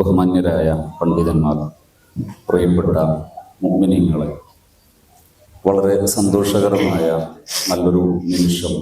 ബഹുമാന്യരായ പണ്ഡിതന്മാർ പ്രിയപ്പെട്ട മോമിനിയങ്ങളെ വളരെ സന്തോഷകരമായ നല്ലൊരു നിമിഷം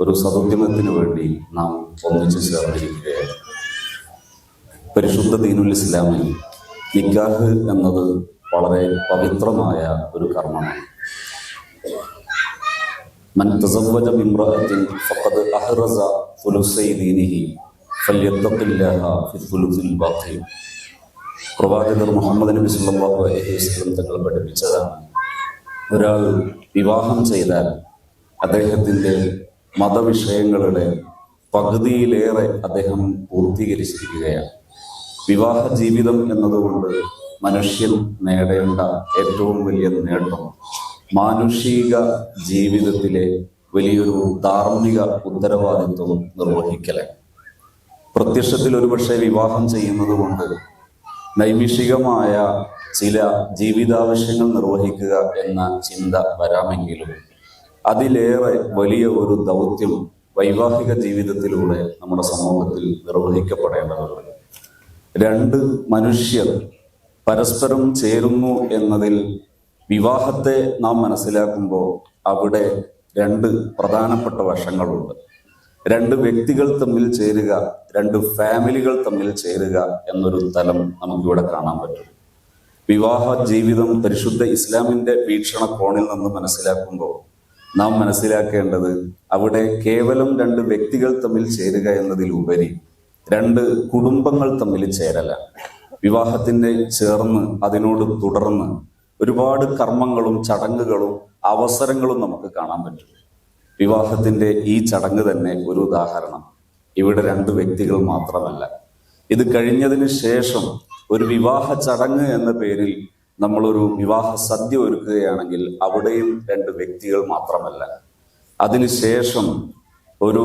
ഒരു സദുദ്യമത്തിന് വേണ്ടി നാം ഒന്നിച്ചു ചേർന്നിരിക്കുകയാണ്. പരിശുദ്ധ ദീനുൽ ഇസ്ലാമിൽ നിക്കാഹ് എന്നത് വളരെ പവിത്രമായ ഒരു കർമ്മമാണ്. മൻ തസവ്വജ മിമ്രഅത്തിൻ ഫഖദ് അഹ്റസ സുലുസൈ ദീനിഹി പ്രവാചകർ മുഹമ്മദ് നബി സല്ലാഹു അലൈഹിസ്ലം തങ്ങൾ പഠിപ്പിച്ചതാണ്. ഒരാൾ വിവാഹം ചെയ്താൽ അദ്ദേഹത്തിന്റെ മതവിഷയങ്ങളുടെ പകുതിയിലേറെ അദ്ദേഹം പൂർത്തീകരിച്ചിരിക്കുകയാണ്. വിവാഹ ജീവിതം എന്നതുകൊണ്ട് മനുഷ്യൻ നേടേണ്ട ഏറ്റവും വലിയ നേട്ടം മാനുഷിക ജീവിതത്തിലെ വലിയൊരു ധാർമ്മിക ഉത്തരവാദിത്വം നിർവഹിക്കലാണ്. പ്രത്യക്ഷത്തിൽ ഒരുപക്ഷെ വിവാഹം ചെയ്യുന്നത് കൊണ്ട് നൈമിഷികമായ ചില ജീവിതാവശ്യങ്ങൾ നിർവഹിക്കുക എന്ന ചിന്ത വരാമെങ്കിലും അതിലേറെ വലിയ ഒരു ദൗത്യം വൈവാഹിക ജീവിതത്തിലൂടെ നമ്മുടെ സമൂഹത്തിൽ നിർവഹിക്കപ്പെടേണ്ടതുണ്ട്. രണ്ട് മനുഷ്യർ പരസ്പരം ചേരുന്നു എന്നതിൽ വിവാഹത്തെ നാം മനസ്സിലാക്കുമ്പോൾ അവിടെ രണ്ട് പ്രധാനപ്പെട്ട വശങ്ങളുണ്ട്. രണ്ട് വ്യക്തികൾ തമ്മിൽ ചേരുക രണ്ട് ഫാമിലികൾ തമ്മിൽ ചേരുക എന്നൊരു തലം നമുക്കിവിടെ കാണാൻ പറ്റും. വിവാഹ ജീവിതം പരിശുദ്ധ ഇസ്ലാമിന്റെ വീക്ഷണ കോണിൽ നിന്ന് മനസ്സിലാക്കുമ്പോൾ നാം മനസ്സിലാക്കേണ്ടത് അവിടെ കേവലം രണ്ട് വ്യക്തികൾ തമ്മിൽ ചേരുക എന്നതിലുപരി രണ്ട് കുടുംബങ്ങൾ തമ്മിൽ ചേരല. വിവാഹത്തിന്റെ ചേർന്ന് അതിനോട് തുടർന്ന് ഒരുപാട് കർമ്മങ്ങളും ചടങ്ങുകളും അവസരങ്ങളും നമുക്ക് കാണാൻ പറ്റും. വിവാഹത്തിന്റെ ഈ ചടങ്ങ് തന്നെ ഒരു ഉദാഹരണം. ഇവിടെ രണ്ട് വ്യക്തികൾ മാത്രമല്ല. ഇത് കഴിഞ്ഞതിന് ശേഷം ഒരു വിവാഹ ചടങ്ങ് എന്ന പേരിൽ നമ്മളൊരു വിവാഹ സദ്യ ഒരുക്കുകയാണെങ്കിൽ അവിടെയും രണ്ട് വ്യക്തികൾ മാത്രമല്ല. അതിനുശേഷം ഒരു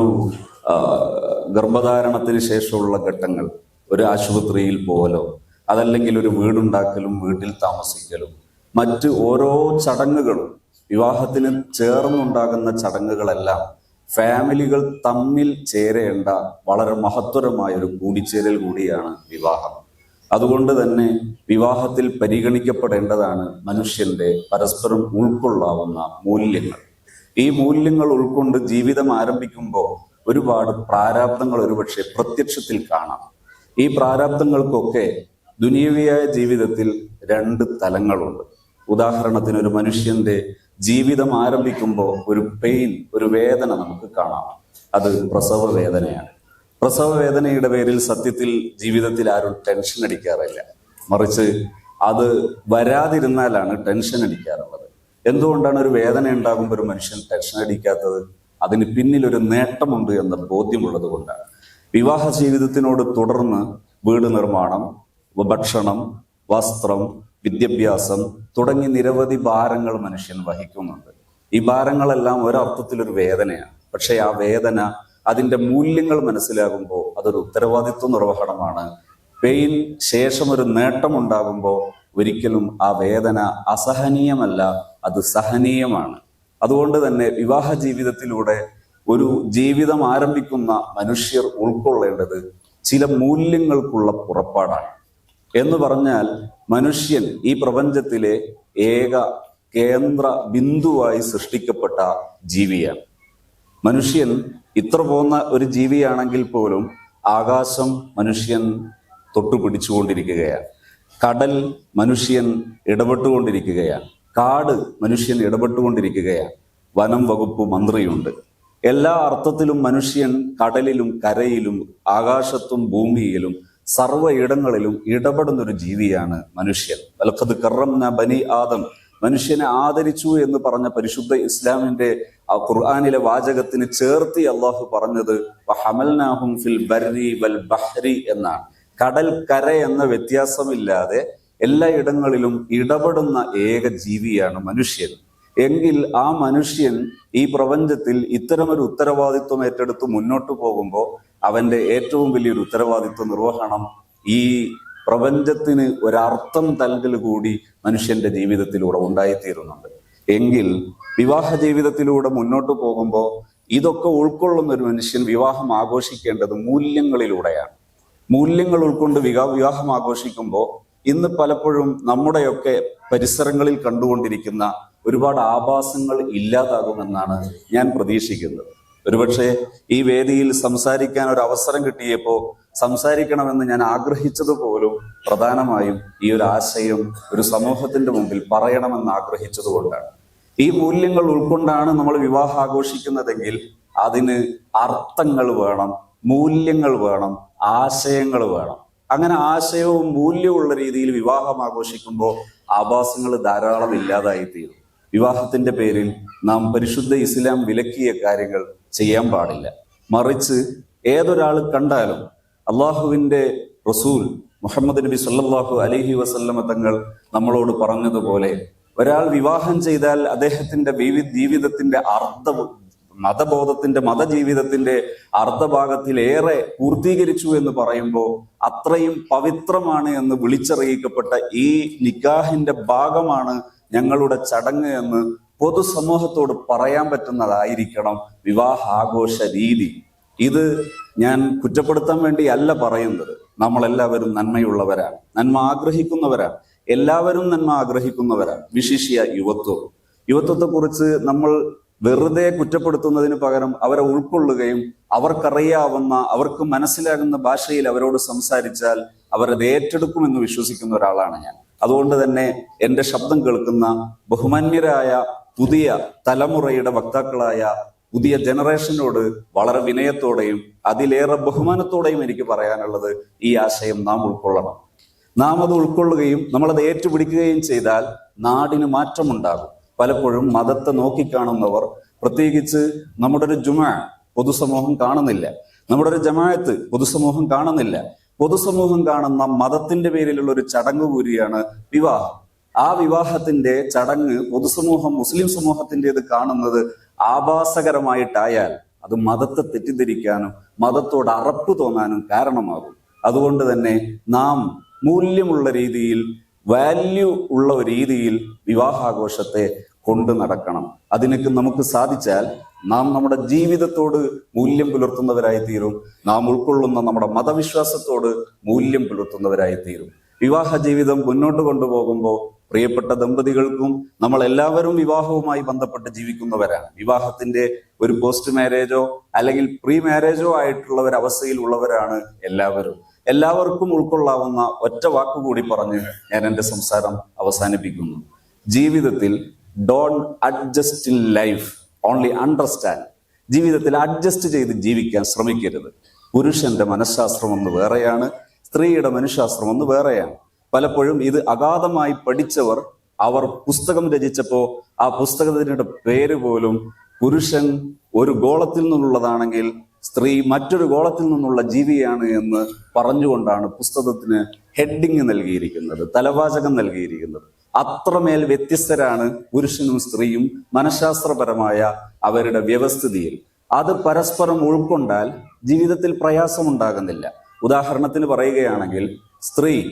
ഗർഭധാരണത്തിന് ശേഷമുള്ള ഘട്ടങ്ങൾ ഒരു ആശുപത്രിയിൽ പോകലോ അതല്ലെങ്കിൽ ഒരു വീടുണ്ടാക്കലും വീട്ടിൽ താമസിക്കലും മറ്റ് ഓരോ ചടങ്ങുകളും വിവാഹത്തിന് ചേർന്നുണ്ടാകുന്ന ചടങ്ങുകളെല്ലാം ഫാമിലികൾ തമ്മിൽ ചേരേണ്ട വളരെ മഹത്തരമായ ഒരു കൂടിച്ചേരൽ കൂടിയാണ് വിവാഹം. അതുകൊണ്ട് തന്നെ വിവാഹത്തിൽ പരിഗണിക്കപ്പെടേണ്ടതാണ് മനുഷ്യന്റെ പരസ്പരം ഉൾക്കൊള്ളാവുന്ന മൂല്യങ്ങൾ. ഈ മൂല്യങ്ങൾ ഉൾക്കൊണ്ട് ജീവിതം ആരംഭിക്കുമ്പോൾ ഒരുപാട് പ്രാരാബ്ദങ്ങൾ ഒരുപക്ഷെ പ്രത്യക്ഷത്തിൽ കാണാം. ഈ പ്രാരാബ്ദങ്ങൾക്കൊക്കെ ദുനീവിയായ ജീവിതത്തിൽ രണ്ട് തലങ്ങളുണ്ട്. ഉദാഹരണത്തിന് ഒരു മനുഷ്യന്റെ ജീവിതം ആരംഭിക്കുമ്പോൾ ഒരു പെയിൻ ഒരു വേദന നമുക്ക് കാണാം. അത് പ്രസവ വേദനയാണ്. പ്രസവ വേദനയുടെ പേരിൽ സത്യത്തിൽ ജീവിതത്തിൽ ആരും ടെൻഷൻ അടിക്കാറില്ല. മറിച്ച് അത് വരാതിരുന്നാലാണ് ടെൻഷൻ അടിക്കാറുള്ളത്. എന്തുകൊണ്ടാണ് ഒരു വേദന ഉണ്ടാകുമ്പോൾ ഒരു മനുഷ്യൻ ടെൻഷൻ അടിക്കാത്തത്? അതിന് പിന്നിൽ ഒരു നേട്ടമുണ്ട് എന്ന ബോധ്യമുള്ളത് കൊണ്ടാണ്. വിവാഹ ജീവിതത്തിനോട് തുടർന്ന് വീട് നിർമ്മാണം ഭക്ഷണം വസ്ത്രം വിദ്യാഭ്യാസം തുടങ്ങി നിരവധി ഭാരങ്ങൾ മനുഷ്യൻ വഹിക്കുന്നുണ്ട്. ഈ ഭാരങ്ങളെല്ലാം ഒരർത്ഥത്തിലൊരു വേദനയാണ്. പക്ഷേ ആ വേദന അതിന്റെ മൂല്യങ്ങൾ മനസ്സിലാകുമ്പോൾ അതൊരു ഉത്തരവാദിത്വ നിർവഹണമാണ്. പെയിൻ ശേഷം ഒരു നേട്ടം ഉണ്ടാകുമ്പോൾ ഒരിക്കലും ആ വേദന അസഹനീയമല്ല അത് സഹനീയമാണ്. അതുകൊണ്ട് തന്നെ വിവാഹ ജീവിതത്തിലൂടെ ഒരു ജീവിതം ആരംഭിക്കുന്ന മനുഷ്യർ ഉൾക്കൊള്ളേണ്ടത് ചില മൂല്യങ്ങൾക്കുള്ള പുറപ്പാടാണ്. എന്ന് പറഞ്ഞാൽ മനുഷ്യൻ ഈ പ്രപഞ്ചത്തിലെ ഏക കേന്ദ്ര ബിന്ദുവായി സൃഷ്ടിക്കപ്പെട്ട ജീവിയാണ്. മനുഷ്യൻ ഇത്ര പോന്ന ഒരു ജീവിയാണെങ്കിൽ പോലും ആകാശം മനുഷ്യൻ തൊട്ടുപിടിച്ചുകൊണ്ടിരിക്കുകയാണ് കടൽ മനുഷ്യൻ ഇടപെട്ടുകൊണ്ടിരിക്കുകയാണ്. കാട് മനുഷ്യൻ ഇടപെട്ടുകൊണ്ടിരിക്കുകയാണ്. വനം വകുപ്പ് മന്ത്രിയുണ്ട്. എല്ലാ അർത്ഥത്തിലും മനുഷ്യൻ കടലിലും കരയിലും ആകാശത്തും ഭൂമിയിലും സർവ ഇടങ്ങളിലും ഇടപെടുന്ന ഒരു ജീവിയാണ് മനുഷ്യൻ. വലക്കത് കറം ബനി ആദം. മനുഷ്യനെ ആദരിച്ചു എന്ന് പറഞ്ഞ പരിശുദ്ധ ഇസ്ലാമിന്റെ ആ ഖുർആാനിലെ വാചകത്തിന് ചേർത്തി അള്ളാഹു പറഞ്ഞത് ഫിൽ ബർരി വൽ ബഹ്രി എന്നാണ്. കടൽ കര എന്ന വ്യത്യാസമില്ലാതെ എല്ലാ ഇടങ്ങളിലും ഇടപെടുന്ന ഏക ജീവിയാണ് മനുഷ്യൻ. എങ്കിൽ ആ മനുഷ്യൻ ഈ പ്രപഞ്ചത്തിൽ ഇത്തരമൊരു ഉത്തരവാദിത്വം ഏറ്റെടുത്ത് മുന്നോട്ട് പോകുമ്പോൾ അവന്റെ ഏറ്റവും വലിയൊരു ഉത്തരവാദിത്വ നിർവഹണം ഈ പ്രപഞ്ചത്തിന് ഒരർത്ഥം നൽകൽ കൂടി മനുഷ്യന്റെ ജീവിതത്തിലൂടെ ഉണ്ടായിത്തീരുന്നുണ്ട്. എങ്കിൽ വിവാഹ ജീവിതത്തിലൂടെ മുന്നോട്ട് പോകുമ്പോൾ ഇതൊക്കെ ഉൾക്കൊള്ളുന്ന ഒരു മനുഷ്യൻ വിവാഹം ആഘോഷിക്കേണ്ടത് മൂല്യങ്ങളിലൂടെയാണ്. മൂല്യങ്ങൾ ഉൾക്കൊണ്ട് വിവാ വിവാഹം ആഘോഷിക്കുമ്പോൾ ഇന്ന് പലപ്പോഴും നമ്മുടെയൊക്കെ പരിസരങ്ങളിൽ കണ്ടുകൊണ്ടിരിക്കുന്ന ഒരുപാട് ആഭാസങ്ങൾ ഇല്ലാതാകുമെന്നാണ് ഞാൻ പ്രതീക്ഷിക്കുന്നത്. ഒരുപക്ഷെ ഈ വേദിയിൽ സംസാരിക്കാൻ ഒരു അവസരം കിട്ടിയപ്പോൾ സംസാരിക്കണമെന്ന് ഞാൻ ആഗ്രഹിച്ചത് പോലും പ്രധാനമായും ഈ ഒരു ആശയം ഒരു സമൂഹത്തിന്റെ മുമ്പിൽ പറയണമെന്ന് ആഗ്രഹിച്ചതുകൊണ്ടാണ്. ഈ മൂല്യങ്ങൾ ഉൾക്കൊണ്ടാണ് നമ്മൾ വിവാഹം ആഘോഷിക്കുന്നതെങ്കിൽ അതിന് അർത്ഥങ്ങൾ വേണം മൂല്യങ്ങൾ വേണം ആശയങ്ങൾ വേണം. അങ്ങനെ ആശയവും മൂല്യവുമുള്ള രീതിയിൽ വിവാഹം ആഘോഷിക്കുമ്പോൾ ആഭാസങ്ങൾ ധാരാളം ഇല്ലാതായി തീരും വിവാഹത്തിന്റെ പേരിൽ നാം പരിശുദ്ധ ഇസ്ലാം വിലക്കിയ കാര്യങ്ങൾ ചെയ്യാൻ പാടില്ല. മറിച്ച് ഏതൊരാൾ കണ്ടാലും അള്ളാഹുവിന്റെ റസൂൽ മുഹമ്മദ് നബി സല്ലാഹു അലഹി വസല്ലമ തങ്ങൾ നമ്മളോട് പറഞ്ഞതുപോലെ ഒരാൾ വിവാഹം ചെയ്താൽ അദ്ദേഹത്തിന്റെ ജീവിതത്തിന്റെ അർത്ഥ മതബോധത്തിന്റെ മതജീവിതത്തിന്റെ അർദ്ധഭാഗത്തിലേറെ പൂർത്തീകരിച്ചു എന്ന് പറയുമ്പോൾ അത്രയും പവിത്രമാണ് എന്ന് വിളിച്ചറിയിക്കപ്പെട്ട ഈ നിക്കാഹിന്റെ ഭാഗമാണ് ഞങ്ങളുടെ ചടങ്ങ് എന്ന് പൊതുസമൂഹത്തോട് പറയാൻ പറ്റുന്നതായിരിക്കണം വിവാഹ ആഘോഷ രീതി ഇത് ഞാൻ കുറ്റപ്പെടുത്താൻ വേണ്ടി അല്ല പറയുന്നത്. നമ്മളെല്ലാവരും നന്മയുള്ളവരാണ്. നന്മ ആഗ്രഹിക്കുന്നവരാണ്. എല്ലാവരും നന്മ ആഗ്രഹിക്കുന്നവരാണ്. വിശിഷ്യ യുവത്വം. യുവത്വത്തെക്കുറിച്ച് നമ്മൾ വെറുതെ കുറ്റപ്പെടുത്തുന്നതിന് പകരം അവരെ ഉൾക്കൊള്ളുകയും അവർക്കറിയാവുന്ന അവർക്ക് മനസ്സിലാകുന്ന ഭാഷയിൽ അവരോട് സംസാരിച്ചാൽ അവരത് ഏറ്റെടുക്കുമെന്ന് വിശ്വസിക്കുന്ന ഒരാളാണ് ഞാൻ. അതുകൊണ്ട് തന്നെ എന്റെ ശബ്ദം കേൾക്കുന്ന ബഹുമാന്യരായ പുതിയ തലമുറയുടെ വക്താക്കളായ പുതിയ ജനറേഷനോട് വളരെ വിനയത്തോടെയും അതിലേറെ ബഹുമാനത്തോടെയും എനിക്ക് പറയാനുള്ളത് ഈ ആശയം നാം ഉൾക്കൊള്ളണം. നാം അത് ഉൾക്കൊള്ളുകയും നമ്മളത് ഏറ്റുപിടിക്കുകയും ചെയ്താൽ നാടിന് മാറ്റമുണ്ടാകും. പലപ്പോഴും മതത്തെ നോക്കിക്കാണുന്നവർ പ്രത്യേകിച്ച് നമ്മുടെ ഒരു ജുമ പൊതുസമൂഹം കാണുന്നില്ല. നമ്മുടെ ഒരു ജമായത്ത് പൊതുസമൂഹം കാണുന്നില്ല. പൊതുസമൂഹം കാണുന്ന മതത്തിന്റെ പേരിലുള്ള ഒരു ചടങ്ങ് കൂരിയാണ് വിവാഹം. ആ വിവാഹത്തിന്റെ ചടങ്ങ് പൊതുസമൂഹം മുസ്ലിം സമൂഹത്തിന്റെത് കാണുന്നത് ആഭാസകരമായിട്ടായാൽ അത് മതത്തെ തെറ്റിദ്ധരിക്കാനും മതത്തോട് അറപ്പ് തോന്നാനും കാരണമാകും. അതുകൊണ്ട് തന്നെ നാം മൂല്യമുള്ള രീതിയിൽ വാല്യൂ ഉള്ള രീതിയിൽ വിവാഹാഘോഷത്തെ കൊണ്ടു നടക്കണം. അതിനൊക്കെ നമുക്ക് സാധിച്ചാൽ നാം നമ്മുടെ ജീവിതത്തോട് മൂല്യം പുലർത്തുന്നവരായി തീരും നാം ഉൾക്കൊള്ളുന്ന നമ്മുടെ മതവിശ്വാസത്തോട് മൂല്യം പുലർത്തുന്നവരായി തീരും വിവാഹ ജീവിതം മുന്നോട്ട് കൊണ്ടുപോകുമ്പോൾ പ്രിയപ്പെട്ട ദമ്പതികൾക്കും നമ്മൾ എല്ലാവരും വിവാഹവുമായി ബന്ധപ്പെട്ട് ജീവിക്കുന്നവരാണ്. വിവാഹത്തിന്റെ ഒരു പോസ്റ്റ് മാരേജോ അല്ലെങ്കിൽ പ്രീ മാരേജോ ആയിട്ടുള്ള ഒരു അവസ്ഥയിൽ ഉള്ളവരാണ് എല്ലാവരും. എല്ലാവർക്കും ഉൾക്കൊള്ളാവുന്ന ഒറ്റ വാക്കുകൂടി പറഞ്ഞ് ഞാൻ എന്റെ സംസാരം അവസാനിപ്പിക്കുന്നു. ജീവിതത്തിൽ don't adjust in life only understand ജീവിതത്തിൽ അഡ്ജസ്റ്റ് ചെയ്ത് ജീവിക്കാൻ ശ്രമിക്കരുത്. പുരുഷന്റെ മനഃശാസ്ത്രം ഒന്ന് വേറെയാണ്. സ്ത്രീയുടെ മനുഷ്യാസ്ത്രം ഒന്ന് വേറെയാണ്. പലപ്പോഴും ഇത് അഗാധമായി പഠിച്ചവർ അവർ പുസ്തകം രചിച്ചപ്പോൾ ആ പുസ്തകത്തിന്റെ പേര് പോലും പുരുഷൻ ഒരു ഗോളത്തിൽ നിന്നുള്ളതാണെങ്കിൽ സ്ത്രീ മറ്റൊരു ഗോളത്തിൽ നിന്നുള്ള ജീവിയാണ് എന്ന് പറഞ്ഞുകൊണ്ടാണ് പുസ്തകത്തിന് ഹെഡിങ് നൽകിയിരിക്കുന്നത് തലവാചകം നൽകിയിരിക്കുന്നത്. അത്രമേൽ വ്യത്യസ്തരാണ് പുരുഷനും സ്ത്രീയും മനഃശാസ്ത്രപരമായ അവരുടെ വ്യവസ്ഥിതിയിൽ. അത് പരസ്പരം ഉൾക്കൊണ്ടാൽ ജീവിതത്തിൽ പ്രയാസമുണ്ടാകുന്നില്ല. ഉദാഹരണത്തിന് പറയുകയാണെങ്കിൽ സ്ത്രീ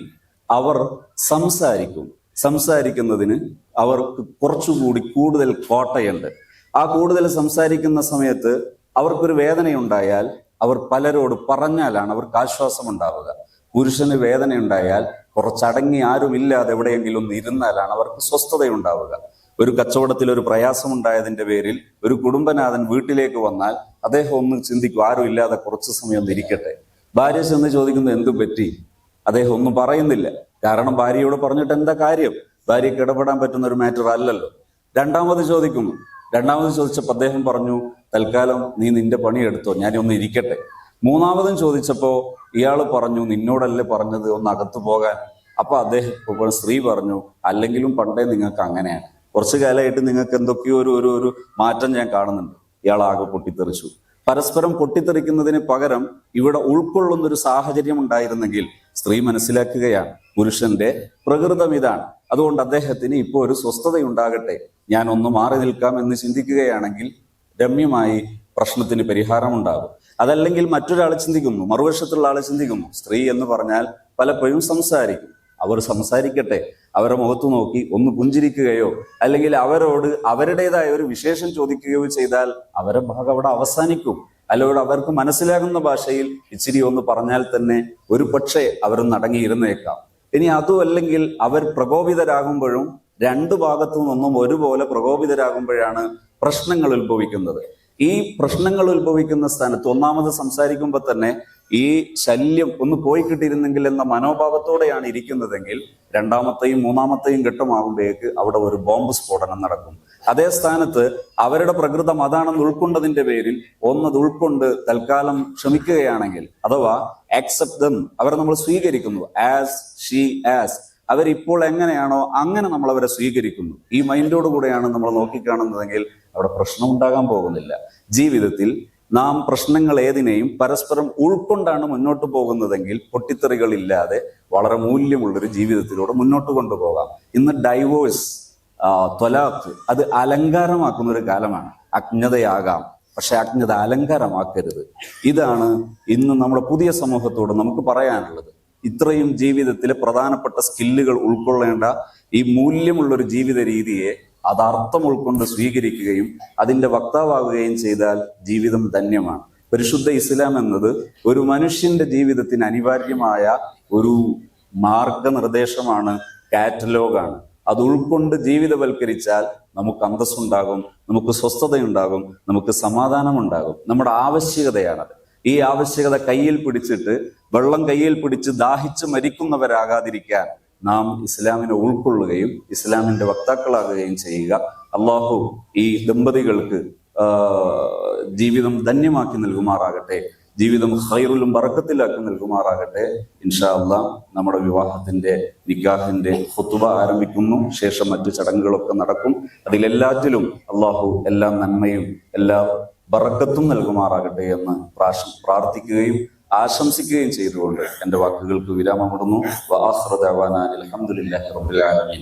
അവർ സംസാരിക്കും. സംസാരിക്കുന്നതിന് അവർക്ക് കുറച്ചുകൂടി കൂടുതൽ കോട്ടയുണ്ട്. ആ കൂടുതൽ സംസാരിക്കുന്ന സമയത്ത് അവർക്കൊരു വേദനയുണ്ടായാൽ അവർ പലരോട് പറഞ്ഞാലാണ് അവർക്ക് ആശ്വാസം ഉണ്ടാവുക പുരുഷന് വേദനയുണ്ടായാൽ കുറച്ചടങ്ങി ആരുമില്ലാതെ എവിടെയെങ്കിലും ഒന്ന് ഇരുന്നാലാണ് അവർക്ക് സ്വസ്ഥതയുണ്ടാവുക. ഒരു കച്ചവടത്തിൽ ഒരു പ്രയാസം ഉണ്ടായതിന്റെ പേരിൽ ഒരു കുടുംബനാഥൻ വീട്ടിലേക്ക് വന്നാൽ അദ്ദേഹം ഒന്ന് ചിന്തിക്കും ആരും ഇല്ലാതെ കുറച്ച് സമയം ഒന്ന് ഇരിക്കട്ടെ. ഭാര്യ ചെന്ന് ചോദിക്കുന്നത് എന്തു പറ്റി? അദ്ദേഹം ഒന്നും പറയുന്നില്ല. കാരണം ഭാര്യയോട് പറഞ്ഞിട്ട് എന്താ കാര്യം? ഭാര്യയ്ക്ക് ഇടപെടാൻ പറ്റുന്ന ഒരു മാറ്റർ അല്ലല്ലോ. രണ്ടാമത് ചോദിക്കുന്നു. രണ്ടാമത് ചോദിച്ചപ്പോൾ അദ്ദേഹം പറഞ്ഞു തൽക്കാലം നീ നിന്റെ പണിയെടുത്തോ ഞാനൊന്ന് ഇരിക്കട്ടെ. മൂന്നാമതും ചോദിച്ചപ്പോൾ ഇയാൾ പറഞ്ഞു നിന്നോടല്ലേ പറഞ്ഞത് ഒന്ന് അകത്തു പോകാൻ. അപ്പൊ അദ്ദേഹം സ്ത്രീ പറഞ്ഞു അല്ലെങ്കിലും പണ്ടേ നിങ്ങൾക്ക് അങ്ങനെയാണ്. കുറച്ചു കാലമായിട്ട് നിങ്ങൾക്ക് എന്തൊക്കെയോ ഒരു ഒരു മാറ്റം ഞാൻ കാണുന്നുണ്ട്. ഇയാൾ ആകെ പൊട്ടിത്തെറിച്ചു. പരസ്പരം പൊട്ടിത്തെറിക്കുന്നതിന് പകരം ഇവിടെ ഉൾക്കൊള്ളുന്ന ഒരു സാഹചര്യം ഉണ്ടായിരുന്നെങ്കിൽ സ്ത്രീ മനസ്സിലാക്കുകയാണ് പുരുഷന്റെ പ്രകൃതം ഇതാണ്. അതുകൊണ്ട് അദ്ദേഹത്തിന് ഇപ്പോൾ ഒരു സ്വസ്ഥതയുണ്ടാകട്ടെ. ഞാൻ ഒന്ന് മാറി നിൽക്കാം എന്ന് ചിന്തിക്കുകയാണെങ്കിൽ രമ്യമായി പ്രശ്നത്തിന് പരിഹാരം ഉണ്ടാകും അതല്ലെങ്കിൽ മറ്റൊരാൾ ചിന്തിക്കുന്നു മറുവശത്തുള്ള ആൾ ചിന്തിക്കുന്നു. സ്ത്രീ എന്ന് പറഞ്ഞാൽ പലപ്പോഴും സംസാരിക്കും. അവർ സംസാരിക്കട്ടെ അവരെ മുഖത്ത് നോക്കി ഒന്ന് പുഞ്ചിരിക്കുകയോ അല്ലെങ്കിൽ അവരോട് അവരുടേതായ ഒരു വിശേഷം ചോദിക്കുകയോ ചെയ്താൽ അവരെ ഭാഗം അവിടെ അവസാനിക്കും. അല്ലെങ്കിൽ അവർക്ക് മനസ്സിലാകുന്ന ഭാഷയിൽ ഇച്ചിരി ഒന്ന് പറഞ്ഞാൽ തന്നെ ഒരു പക്ഷേ അവർ നടങ്ങിയിരുന്നേക്കാം. ഇനി അതും അല്ലെങ്കിൽ അവർ പ്രകോപിതരാകുമ്പോഴും രണ്ടു ഭാഗത്തു നിന്നും ഒരുപോലെ പ്രകോപിതരാകുമ്പോഴാണ് പ്രശ്നങ്ങൾ ഉത്ഭവിക്കുന്നത്. ഈ പ്രശ്നങ്ങൾ ഉത്ഭവിക്കുന്ന സ്ഥാനത്ത് ഒന്നാമത് സംസാരിക്കുമ്പോൾ തന്നെ ഈ ശല്യം ഒന്ന് പോയി കിട്ടിയിരുന്നെങ്കിൽ എന്ന മനോഭാവത്തോടെയാണ് ഇരിക്കുന്നതെങ്കിൽ രണ്ടാമത്തെയും മൂന്നാമത്തെയും ഘട്ടമാകുമ്പോഴേക്ക് അവിടെ ഒരു ബോംബ് സ്ഫോടനം നടക്കും. അതേ സ്ഥാനത്ത് അവരുടെ പ്രകൃതം അതാണെന്ന് ഉൾക്കൊണ്ടതിന്റെ പേരിൽ ഒന്നത് ഉൾക്കൊണ്ട് തൽക്കാലം ക്ഷമിക്കുകയാണെങ്കിൽ അഥവാ ആക്സെപ്റ്റ് ദം അവരെ നമ്മൾ സ്വീകരിക്കുന്നു. ആസ് ഷീ ആസ് അവരിപ്പോൾ എങ്ങനെയാണോ അങ്ങനെ നമ്മൾ അവരെ സ്വീകരിക്കുന്നു. ഈ മൈൻഡോട് കൂടെയാണ് നമ്മൾ നോക്കിക്കാണുന്നതെങ്കിൽ അവിടെ പ്രശ്നം ഉണ്ടാകാൻ പോകുന്നില്ല. ജീവിതത്തിൽ നാം പ്രശ്നങ്ങൾ ഏതിനെയും പരസ്പരം ഉൾക്കൊണ്ടാണ് മുന്നോട്ട് പോകുന്നതെങ്കിൽ പൊട്ടിത്തെറികളില്ലാതെ വളരെ മൂല്യമുള്ളൊരു ജീവിതത്തിലൂടെ മുന്നോട്ട് കൊണ്ടുപോകാം. ഇന്ന് ഡൈവോഴ്സ് ത്വലാഖ് അത് അലങ്കാരമാക്കുന്ന ഒരു കാലമാണ്. അജ്ഞതയാകാം. പക്ഷെ അജ്ഞത അലങ്കാരമാക്കരുത്. ഇതാണ് ഇന്ന് നമ്മുടെ പുതിയ സമൂഹത്തോട് നമുക്ക് പറയാനുള്ളത്. ഇത്രയും ജീവിതത്തിലെ പ്രധാനപ്പെട്ട സ്കില്ലുകൾ ഉൾക്കൊള്ളേണ്ട ഈ മൂല്യമുള്ളൊരു ജീവിത രീതിയെ അത് അർത്ഥം ഉൾക്കൊണ്ട് സ്വീകരിക്കുകയും അതിന്റെ വക്താവാകുകയും ചെയ്താൽ ജീവിതം ധന്യമാണ്. പരിശുദ്ധ ഇസ്ലാം എന്നത് ഒരു മനുഷ്യന്റെ ജീവിതത്തിന് അനിവാര്യമായ ഒരു മാർഗനിർദ്ദേശമാണ് കാറ്റലോഗാണ്. അത് ഉൾക്കൊണ്ട് ജീവിതവൽക്കരിച്ചാൽ നമുക്ക് അന്തസ്സുണ്ടാകും നമുക്ക് സ്വസ്ഥതയുണ്ടാകും നമുക്ക് സമാധാനമുണ്ടാകും. നമ്മുടെ ആവശ്യകതയാണത്. ഈ ആവശ്യകത കയ്യിൽ പിടിച്ചിട്ട് വെള്ളം കയ്യിൽ പിടിച്ച് ദാഹിച്ച് മരിക്കുന്നവരാകാതിരിക്കാൻ നാം ഇസ്ലാമിനെ ഉൾക്കൊള്ളുകയും ഇസ്ലാമിന്റെ വക്താക്കളാകുകയും ചെയ്യുക. അള്ളാഹു ഈ ദമ്പതികൾക്ക് ജീവിതം ധന്യമാക്കി നൽകുമാറാകട്ടെ. ജീവിതം ഹൈറിലും പറക്കത്തിലാക്കി നൽകുമാറാകട്ടെ. ഇൻഷാ അള്ളാ നമ്മുടെ വിവാഹത്തിന്റെ നിഗാഹിന്റെ ഹുത്തുബ ആരംഭിക്കുന്നു. ശേഷം മറ്റു ചടങ്ങുകളൊക്കെ നടക്കും. അതിലെല്ലാറ്റിലും അള്ളാഹു എല്ലാ നന്മയും എല്ലാ ബറക്കത്തും നൽകുമാറാകട്ടെ എന്ന് പ്രാർത്ഥിക്കുകയും ആശംസിക്കുകയും ചെയ്തുകൊണ്ട് എന്റെ വാക്കുകൾക്ക് വിരാമമിടുന്നു. വആഖിറു ദഅവാനാ അൽഹംദുലില്ലാഹി റബ്ബിൽ ആലമീൻ.